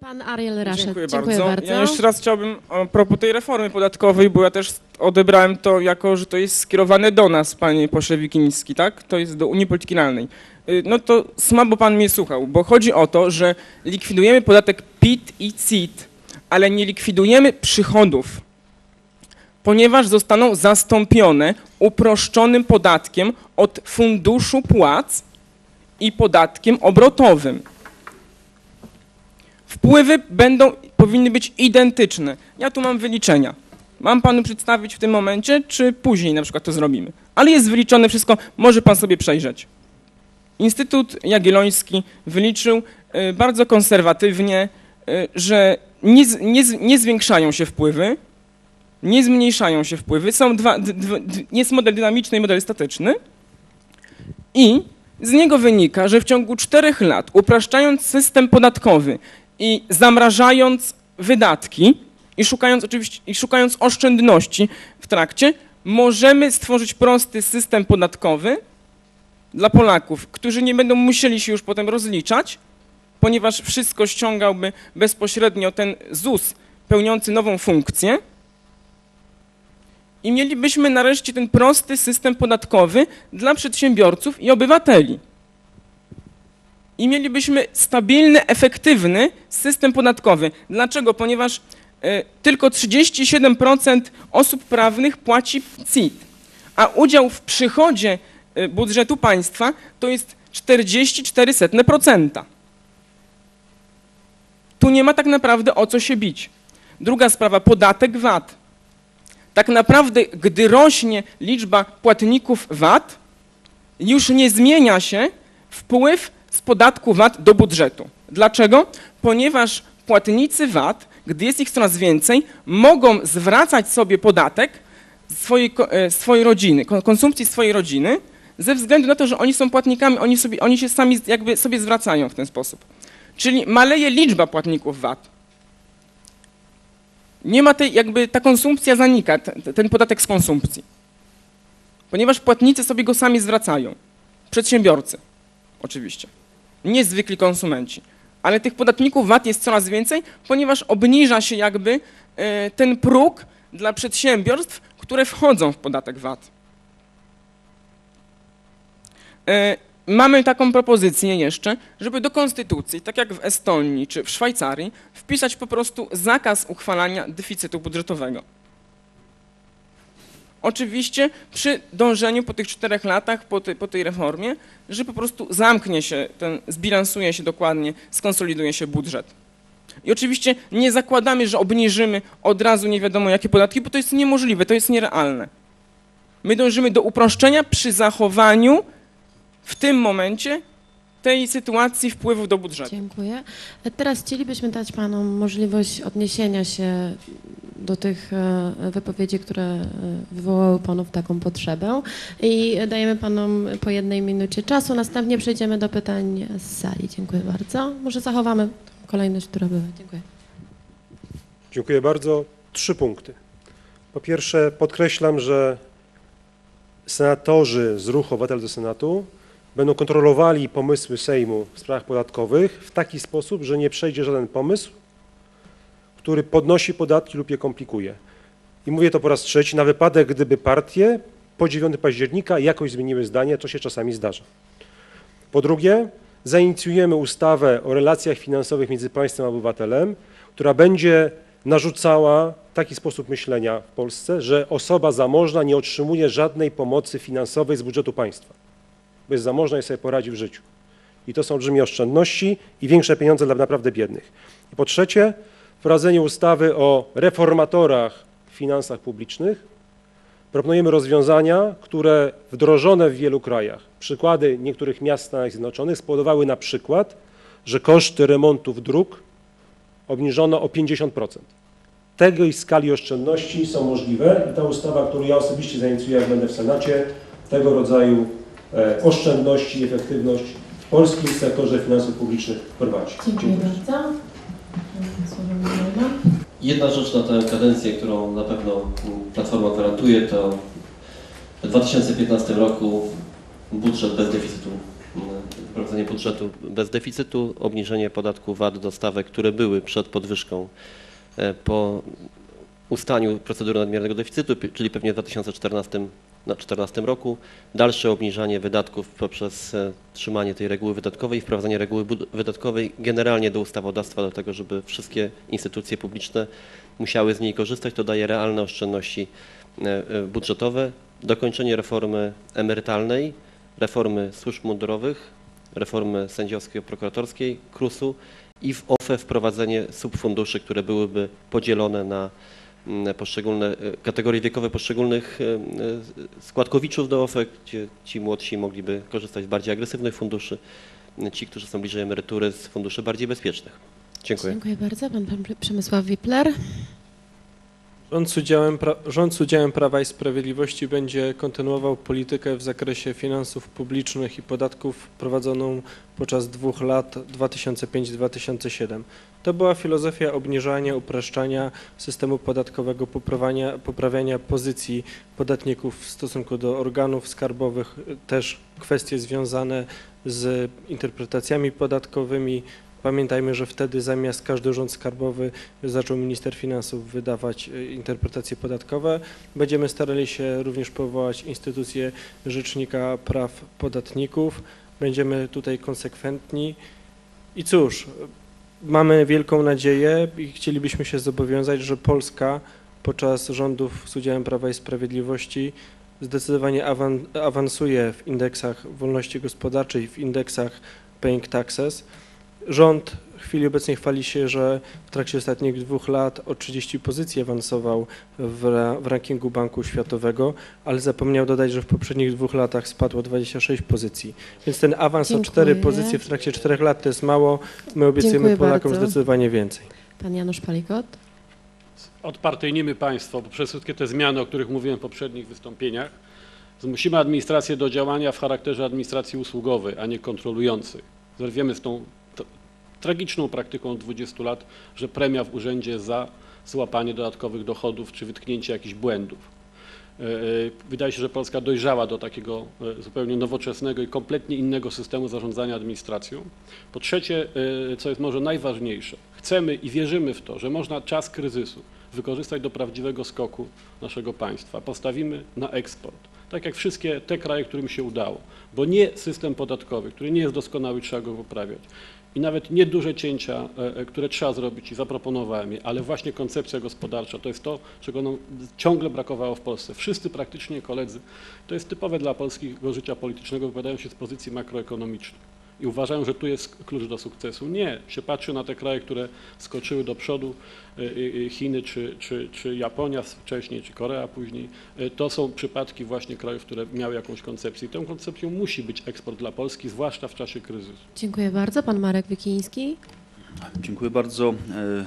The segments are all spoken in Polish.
Pan Ariel Raszek. Dziękuję, Dziękuję bardzo. bardzo. Ja jeszcze raz chciałbym a propos tej reformy podatkowej, bo ja też odebrałem to jako, że to jest skierowane do nas, panie pośle Wikiński, tak? To jest do Unii Polityki Realnej. Y, No to słabo pan mnie słuchał, bo chodzi o to, że likwidujemy podatek PIT i CIT, ale nie likwidujemy przychodów, ponieważ zostaną zastąpione uproszczonym podatkiem od funduszu płac i podatkiem obrotowym. Wpływy będą, powinny być identyczne. Ja tu mam wyliczenia. Mam panu przedstawić w tym momencie, czy później na przykład to zrobimy. Ale jest wyliczone wszystko, może pan sobie przejrzeć. Instytut Jagielloński wyliczył y, bardzo konserwatywnie, y, że nie, nie, nie zwiększają się wpływy, nie zmniejszają się wpływy. Są dwa, d, d, d, jest model dynamiczny i model statyczny. I z niego wynika, że w ciągu czterech lat, upraszczając system podatkowy i zamrażając wydatki i szukając oczywiście i szukając oszczędności w trakcie, możemy stworzyć prosty system podatkowy dla Polaków, którzy nie będą musieli się już potem rozliczać, ponieważ wszystko ściągałby bezpośrednio ten ZUS pełniący nową funkcję. I mielibyśmy nareszcie ten prosty system podatkowy dla przedsiębiorców i obywateli. I mielibyśmy stabilny, efektywny system podatkowy. Dlaczego? Ponieważ e, tylko 37% osób prawnych płaci CIT, a udział w przychodzie e, budżetu państwa to jest 44%. Tu nie ma tak naprawdę o co się bić. Druga sprawa, podatek VAT. Tak naprawdę, gdy rośnie liczba płatników VAT, już nie zmienia się wpływ z podatku VAT do budżetu. Dlaczego? Ponieważ płatnicy VAT, gdy jest ich coraz więcej, mogą zwracać sobie podatek swojej, e, swojej rodziny, kon- konsumpcji swojej rodziny, ze względu na to, że oni są płatnikami, oni, sobie, oni się sami jakby sobie zwracają w ten sposób. Czyli maleje liczba płatników VAT. Nie ma tej, jakby ta konsumpcja zanika, te- ten podatek z konsumpcji. Ponieważ płatnicy sobie go sami zwracają. Przedsiębiorcy, oczywiście. Nie zwykli konsumenci. Ale tych podatników VAT jest coraz więcej, ponieważ obniża się jakby e, ten próg dla przedsiębiorstw, które wchodzą w podatek VAT. E, Mamy taką propozycję jeszcze, żeby do konstytucji, tak jak w Estonii czy w Szwajcarii, wpisać po prostu zakaz uchwalania deficytu budżetowego. Oczywiście przy dążeniu po tych czterech latach, po, po tej reformie, że po prostu zamknie się, ten, zbilansuje się dokładnie, skonsoliduje się budżet. I oczywiście nie zakładamy, że obniżymy od razu nie wiadomo jakie podatki, bo to jest niemożliwe, to jest nierealne. My dążymy do uproszczenia przy zachowaniu w tym momencie tej sytuacji wpływu do budżetu. Dziękuję. Teraz chcielibyśmy dać panom możliwość odniesienia się do tych e, wypowiedzi, które e, wywołały panów taką potrzebę i dajemy panom po jednej minucie czasu. Następnie przejdziemy do pytań z sali. Dziękuję bardzo. Może zachowamy kolejność, która była. Dziękuję. Dziękuję bardzo. Trzy punkty. Po pierwsze, podkreślam, że senatorzy z ruchu Obywatel do Senatu będą kontrolowali pomysły Sejmu w sprawach podatkowych w taki sposób, że nie przejdzie żaden pomysł, który podnosi podatki lub je komplikuje. I mówię to po raz trzeci, na wypadek, gdyby partie po 9 października jakoś zmieniły zdanie, to się czasami zdarza. Po drugie, zainicjujemy ustawę o relacjach finansowych między państwem a obywatelem, która będzie narzucała taki sposób myślenia w Polsce, że osoba zamożna nie otrzymuje żadnej pomocy finansowej z budżetu państwa, bo jest zamożna i sobie poradzi w życiu. I to są olbrzymie oszczędności i większe pieniądze dla naprawdę biednych. I po trzecie, wprowadzenie ustawy o reformatorach w finansach publicznych. Proponujemy rozwiązania, które wdrożone w wielu krajach, przykłady niektórych miast w Stanach Zjednoczonych spowodowały na przykład, że koszty remontów dróg obniżono o 50%. Tej skali oszczędności są możliwe i ta ustawa, którą ja osobiście zainicjuję, jak będę w Senacie, tego rodzaju oszczędności i efektywność w polskim sektorze finansów publicznych prowadzi. Dziękuję bardzo. Słowo Milena. Jedna rzecz na tę kadencję, którą na pewno Platforma gwarantuje, to w 2015 roku budżet bez deficytu wprowadzenie budżetu bez deficytu, obniżenie podatku VAT do stawek, które były przed podwyżką e, po ustaniu procedury nadmiernego deficytu, czyli pewnie w 2014 na 2014 roku, dalsze obniżanie wydatków poprzez e, trzymanie tej reguły wydatkowej i wprowadzenie reguły wydatkowej generalnie do ustawodawstwa, do tego, żeby wszystkie instytucje publiczne musiały z niej korzystać. To daje realne oszczędności e, e, budżetowe, dokończenie reformy emerytalnej, reformy służb mundurowych, reformy sędziowsko-prokuratorskiej, KRUS-u i w OFE wprowadzenie subfunduszy, które byłyby podzielone na poszczególne e, kategorie wiekowe poszczególnych e, e, składkowiczów do OFE, gdzie ci młodsi mogliby korzystać z bardziej agresywnych funduszy, ci, którzy są bliżej emerytury z funduszy bardziej bezpiecznych. Dziękuję. Dziękuję bardzo. Pan, pan Przemysław Wipler. Rząd z, udziałem rząd z udziałem Prawa i Sprawiedliwości będzie kontynuował politykę w zakresie finansów publicznych i podatków prowadzoną podczas dwóch lat 2005-2007. To była filozofia obniżania, upraszczania systemu podatkowego, poprawiania, poprawiania pozycji podatników w stosunku do organów skarbowych, też kwestie związane z interpretacjami podatkowymi. Pamiętajmy, że wtedy zamiast każdy urząd skarbowy zaczął minister finansów wydawać e, interpretacje podatkowe. Będziemy starali się również powołać instytucję Rzecznika Praw Podatników. Będziemy tutaj konsekwentni. I cóż, mamy wielką nadzieję i chcielibyśmy się zobowiązać, że Polska podczas rządów z udziałem Prawa i Sprawiedliwości zdecydowanie awan- awansuje w indeksach wolności gospodarczej, w indeksach paying taxes. Rząd w chwili obecnej chwali się, że w trakcie ostatnich dwóch lat o 30 pozycji awansował w, ra- w rankingu Banku Światowego, ale zapomniał dodać, że w poprzednich dwóch latach spadło 26 pozycji. Więc ten awans o 4 Dziękuję. pozycje w trakcie 4 lat to jest mało. My obiecujemy Dziękuję Polakom bardzo. zdecydowanie więcej. Pan Janusz Palikot. odpartyjnimy państwo poprzez wszystkie te zmiany, o których mówiłem w poprzednich wystąpieniach. Zmusimy administrację do działania w charakterze administracji usługowej, a nie kontrolującej. Zerwiemy z tą tragiczną praktyką od 20 lat, że premia w urzędzie za złapanie dodatkowych dochodów czy wytknięcie jakichś błędów. E, e, Wydaje się, że Polska dojrzała do takiego e, zupełnie nowoczesnego i kompletnie innego systemu zarządzania administracją. Po trzecie, co jest może najważniejsze, chcemy i wierzymy w to, że można czas kryzysu wykorzystać do prawdziwego skoku naszego państwa. Postawimy na eksport. Tak jak wszystkie te kraje, którym się udało. Bo nie system podatkowy, który nie jest doskonały, trzeba go poprawiać. I nawet nie duże cięcia, e, e, które trzeba zrobić i zaproponowałem je, ale właśnie koncepcja gospodarcza to jest to, czego nam ciągle brakowało w Polsce. Wszyscy praktycznie koledzy, to jest typowe dla polskiego życia politycznego, wypowiadają się z pozycji makroekonomicznej i uważają, że tu jest klucz do sukcesu. Nie, się patrzy na te kraje, które skoczyły do przodu, y, y, y, Chiny czy, czy, czy Japonia wcześniej, czy Korea później. To są przypadki właśnie krajów, które miały jakąś koncepcję. I tą koncepcją musi być eksport dla Polski, zwłaszcza w czasie kryzysu. Dziękuję bardzo. Pan Marek Wikiński. Dziękuję bardzo. E,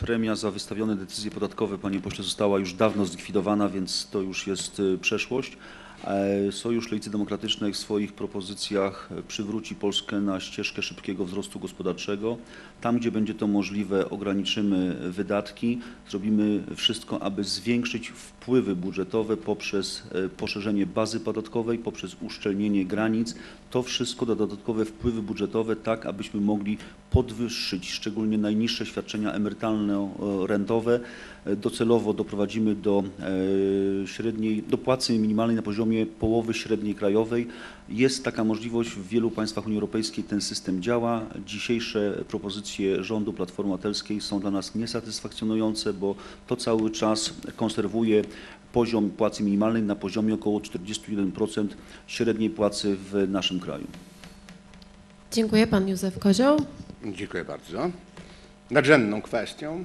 Premia za wystawione decyzje podatkowe, panie pośle, została już dawno zlikwidowana, więc to już jest e, przeszłość. E, Sojusz Lewicy Demokratycznej w swoich propozycjach e, przywróci Polskę na ścieżkę szybkiego wzrostu gospodarczego. Tam, gdzie będzie to możliwe, ograniczymy wydatki. Zrobimy wszystko, aby zwiększyć wpływy budżetowe poprzez e, poszerzenie bazy podatkowej, poprzez uszczelnienie granic. To wszystko da dodatkowe wpływy budżetowe, tak abyśmy mogli podwyższyć szczególnie najniższe świadczenia emerytalno-rentowe. Docelowo doprowadzimy do średniej, do płacy minimalnej na poziomie połowy średniej krajowej. Jest taka możliwość w wielu państwach Unii Europejskiej, ten system działa. Dzisiejsze propozycje rządu Platformy Obywatelskiej są dla nas niesatysfakcjonujące, bo to cały czas konserwuje poziom płacy minimalnej na poziomie około 41% średniej płacy w naszym kraju. Dziękuję. Pan Józef Kozioł. Dziękuję bardzo. Nadrzędną kwestią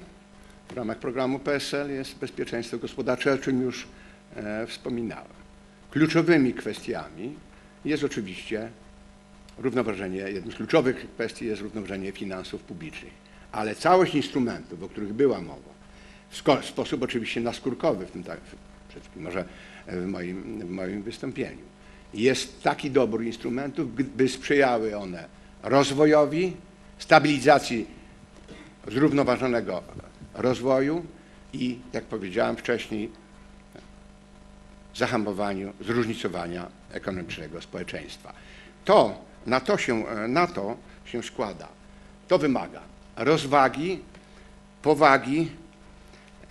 w ramach programu PSL jest bezpieczeństwo gospodarcze, o czym już e, wspominałem. Kluczowymi kwestiami jest oczywiście równoważenie, jedną z kluczowych kwestii jest równoważenie finansów publicznych, ale całość instrumentów, o których była mowa, w sposób oczywiście naskórkowy, w tym tak, może e, w moim, w moim wystąpieniu, jest taki dobór instrumentów, by sprzyjały one rozwojowi, stabilizacji zrównoważonego rozwoju i, jak powiedziałem wcześniej, zahamowaniu zróżnicowania ekonomicznego społeczeństwa. To na to się, e, na to się składa. To wymaga rozwagi, powagi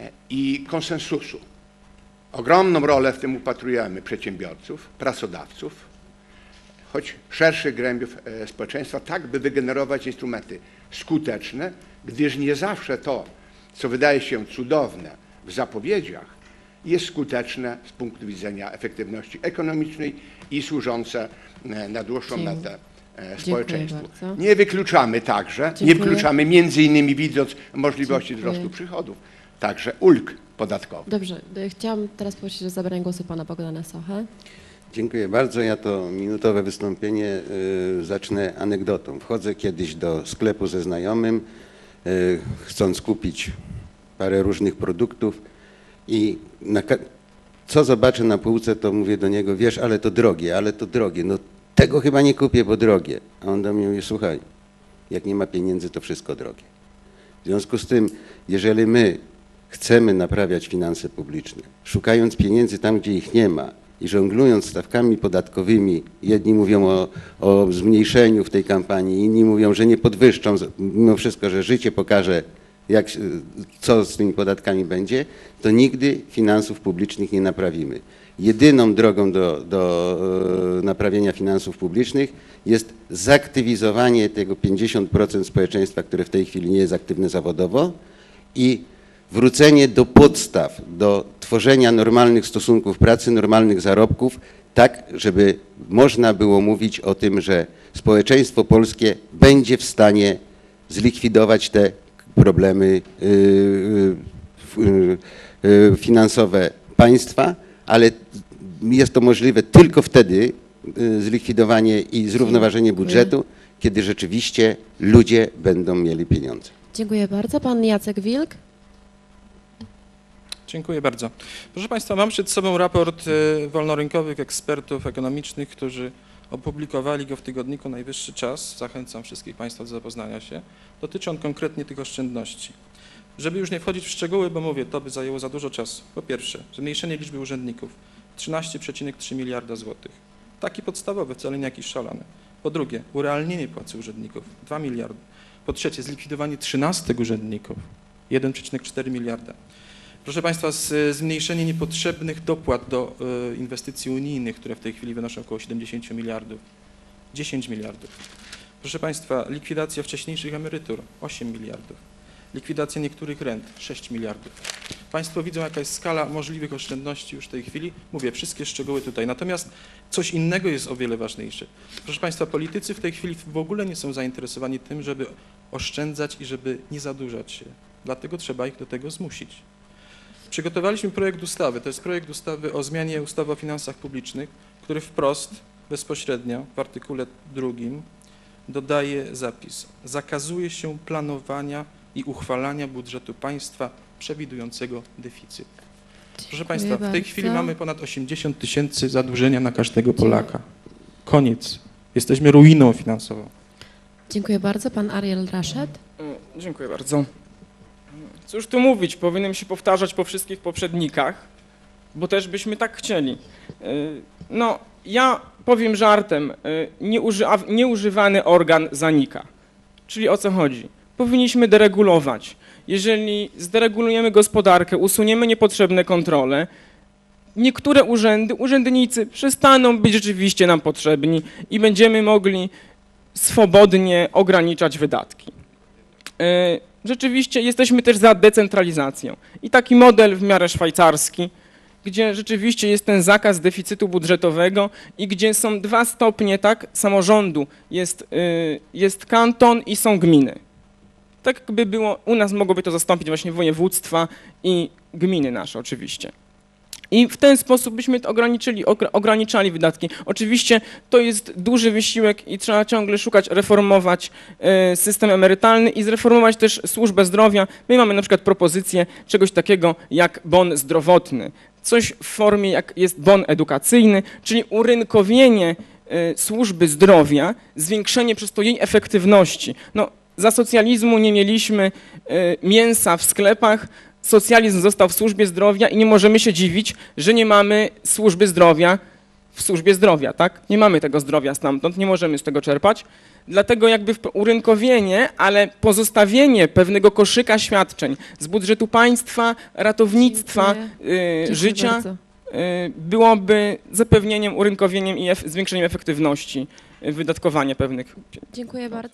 e, i konsensusu. Ogromną rolę w tym upatrujemy przedsiębiorców, pracodawców, choć szerszych gremiów e, społeczeństwa, tak by wygenerować instrumenty skuteczne, gdyż nie zawsze to, co wydaje się cudowne w zapowiedziach, jest skuteczne z punktu widzenia efektywności ekonomicznej i służące e, na dłuższą metę e, społeczeństwu. Nie wykluczamy także, nie Dziękuję. wykluczamy między innymi widząc możliwości Dziękuję. wzrostu przychodów, także ulg podatkowych. Dobrze, e, chciałam teraz prosić o zabranie głosu pana Bogdana Sochę. Dziękuję bardzo. Ja to minutowe wystąpienie y, zacznę anegdotą. Wchodzę kiedyś do sklepu ze znajomym, y, chcąc kupić parę różnych produktów i na, co zobaczę na półce, to mówię do niego, wiesz, ale to drogie, ale to drogie. No tego chyba nie kupię, bo drogie. A on do mnie mówi, słuchaj, jak nie ma pieniędzy, to wszystko drogie. W związku z tym, jeżeli my chcemy naprawiać finanse publiczne, szukając pieniędzy tam, gdzie ich nie ma i żonglując stawkami podatkowymi, jedni mówią o, o zmniejszeniu w tej kampanii, inni mówią, że nie podwyższą, mimo wszystko, że życie pokaże, jak, co z tymi podatkami będzie, to nigdy finansów publicznych nie naprawimy. Jedyną drogą do, do e, naprawienia finansów publicznych jest zaktywizowanie tego 50% społeczeństwa, które w tej chwili nie jest aktywne zawodowo i wrócenie do podstaw, do tworzenia normalnych stosunków pracy, normalnych zarobków, tak, żeby można było mówić o tym, że społeczeństwo polskie będzie w stanie zlikwidować te problemy y, y, y, finansowe państwa, ale jest to możliwe tylko wtedy, zlikwidowanie i zrównoważenie budżetu, kiedy rzeczywiście ludzie będą mieli pieniądze. Dziękuję bardzo. Pan Jacek Wilk. Dziękuję bardzo. Proszę Państwa, mam przed sobą raport wolnorynkowych ekspertów ekonomicznych, którzy opublikowali go w tygodniku Najwyższy Czas. Zachęcam wszystkich Państwa do zapoznania się. Dotyczy on konkretnie tych oszczędności. Żeby już nie wchodzić w szczegóły, bo mówię, to by zajęło za dużo czasu. Po pierwsze, zmniejszenie liczby urzędników 13,3 miliarda złotych. Taki podstawowy, wcale nie jakiś szalony. Po drugie, urealnienie płacy urzędników 2 miliardy. Po trzecie, zlikwidowanie 13 urzędników 1,4 miliarda. Proszę Państwa, z, zmniejszenie niepotrzebnych dopłat do e, inwestycji unijnych, które w tej chwili wynoszą około 70 miliardów, 10 miliardów. Proszę Państwa, likwidacja wcześniejszych emerytur, 8 miliardów. Likwidacja niektórych rent, 6 miliardów. Państwo widzą, jaka jest skala możliwych oszczędności już w tej chwili. Mówię, wszystkie szczegóły tutaj. Natomiast coś innego jest o wiele ważniejsze. Proszę Państwa, politycy w tej chwili w ogóle nie są zainteresowani tym, żeby oszczędzać i żeby nie zadłużać się. Dlatego trzeba ich do tego zmusić. Przygotowaliśmy projekt ustawy, to jest projekt ustawy o zmianie ustawy o finansach publicznych, który wprost, bezpośrednio w artykule drugim dodaje zapis. Zakazuje się planowania i uchwalania budżetu państwa przewidującego deficyt. Proszę Państwa, w tej chwili mamy ponad 80 tysięcy zadłużenia na każdego Polaka. Koniec. Jesteśmy ruiną finansową. Dziękuję bardzo. Pan Ariel Raszed. E, Dziękuję bardzo. Cóż tu mówić, powinienem się powtarzać po wszystkich poprzednikach, bo też byśmy tak chcieli. E, No, ja powiem żartem, e, nieuży- nieużywany organ zanika. Czyli o co chodzi? Powinniśmy deregulować. Jeżeli zderegulujemy gospodarkę, usuniemy niepotrzebne kontrole, niektóre urzędy, urzędnicy przestaną być rzeczywiście nam potrzebni i będziemy mogli swobodnie ograniczać wydatki. Rzeczywiście jesteśmy też za decentralizacją. I taki model w miarę szwajcarski, gdzie rzeczywiście jest ten zakaz deficytu budżetowego i gdzie są dwa stopnie tak samorządu. Jest, y, jest kanton i są gminy. Tak by było, u nas mogłoby to zastąpić właśnie województwa i gminy nasze oczywiście. I w ten sposób byśmy ograniczyli, ogr- ograniczali wydatki. Oczywiście to jest duży wysiłek i trzeba ciągle szukać, reformować e, system emerytalny i zreformować też służbę zdrowia. My mamy na przykład propozycję czegoś takiego jak bon zdrowotny. Coś w formie jak jest bon edukacyjny, czyli urynkowienie e, służby zdrowia, zwiększenie przez to jej efektywności. No, za socjalizmu nie mieliśmy e, mięsa w sklepach, socjalizm został w służbie zdrowia i nie możemy się dziwić, że nie mamy służby zdrowia w służbie zdrowia, tak? Nie mamy tego zdrowia stamtąd, nie możemy z tego czerpać. Dlatego jakby urynkowienie, ale pozostawienie pewnego koszyka świadczeń z budżetu państwa, ratownictwa, Dziękuję. y, Dziękuję życia y, byłoby zapewnieniem, urynkowieniem i ef- zwiększeniem efektywności wydatkowania pewnych Dziękuję bardzo.